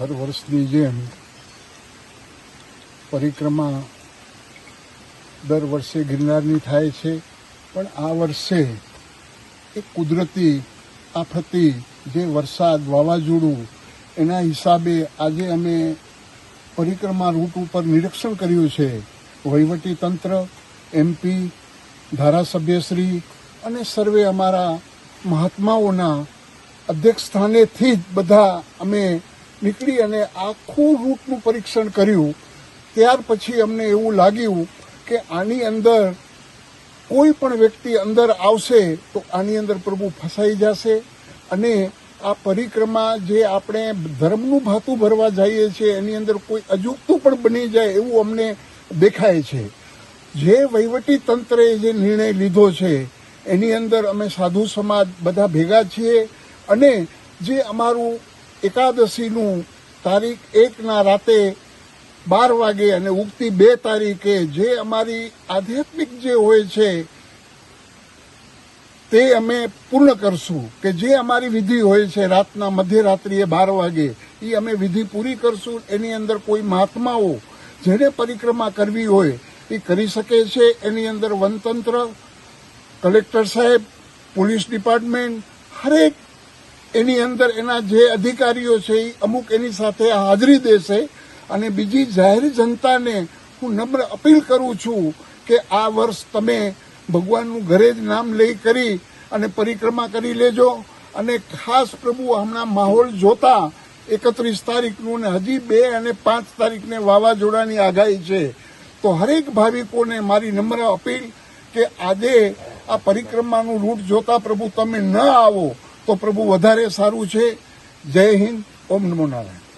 હર વર્ષની જેમ પરિક્રમા દર વર્ષે ગિરનારની થાય છે, પણ આ વર્ષે એક કુદરતી આફતી જે વરસાદ વાવાઝોડું, એના હિસાબે આજે અમે પરિક્રમા રૂટ ઉપર નિરીક્ષણ કર્યું છે. વહીવટી તંત્ર એમપી ધારાસભ્યશ્રી અને સર્વે અમારા મહાત્માઓના અધ્યક્ષ સ્થાનેથી જ બધા અમે નીકળી અને આખું રૂટનું પરીક્ષણ કર્યું, ત્યાર પછી અમને એવું લાગ્યું કે આની અંદર કોઈ પણ વ્યક્તિ અંદર આવશે તો આની અંદર પ્રભુ ફસાઈ જશે અને આ પરિક્રમા જે આપણે ધર્મનું ભાતું ભરવા જઈએ છીએ, એની અંદર કોઈ અજુગતું પણ બની જાય એવું અમને દેખાય છે. જે વહીવટી તંત્રે જે નિર્ણય લીધો છે, એની અંદર અમે સાધુ સમાજ બધા ભેગા છીએ અને જે અમારું એકાદશીનું તારીખ એકના રાતે બાર વાગે અને ઉગતી બે તારીખે જે અમારી આધ્યાત્મિક જે હોય છે, તે અમે પૂર્ણ કરશું. કે જે અમારી વિધિ હોય છે, રાતના મધ્યરાત્રિએ બાર વાગે, એ અમે વિધિ પૂરી કરશું. એની અંદર કોઈ મહાત્માઓ જેને પરિક્રમા કરવી હોય, એ કરી શકે છે. એની અંદર વનતંત્ર, કલેક્ટર સાહેબ, પોલીસ ડિપાર્ટમેન્ટ, હરેક એની અંદર એના જે અધિકારીઓ છે એ અમુક એની સાથે હાજરી દેશે અને બીજી જાહેર જનતાને હું નમ્ર અપીલ કરું છું કે આ વર્ષ તમે ભગવાનનું ઘરે જ નામ લઈ કરી અને પરિક્રમા કરી લેજો અને ખાસ પ્રભુ હમણાં માહોલ જોતા એકત્રીસ તારીખનું ને હજી બે અને પાંચ તારીખને વાવાઝોડાની આગાહી છે. તો હરેક ભાવિકોને મારી નમ્ર અપીલ કે આજે આ પરિક્રમાનું રૂટ જોતા પ્રભુ તમે ન આવો. તો પ્રભુ વધારે સારું છે. જય હિન્દ. ઓમ નમો નારાયણ.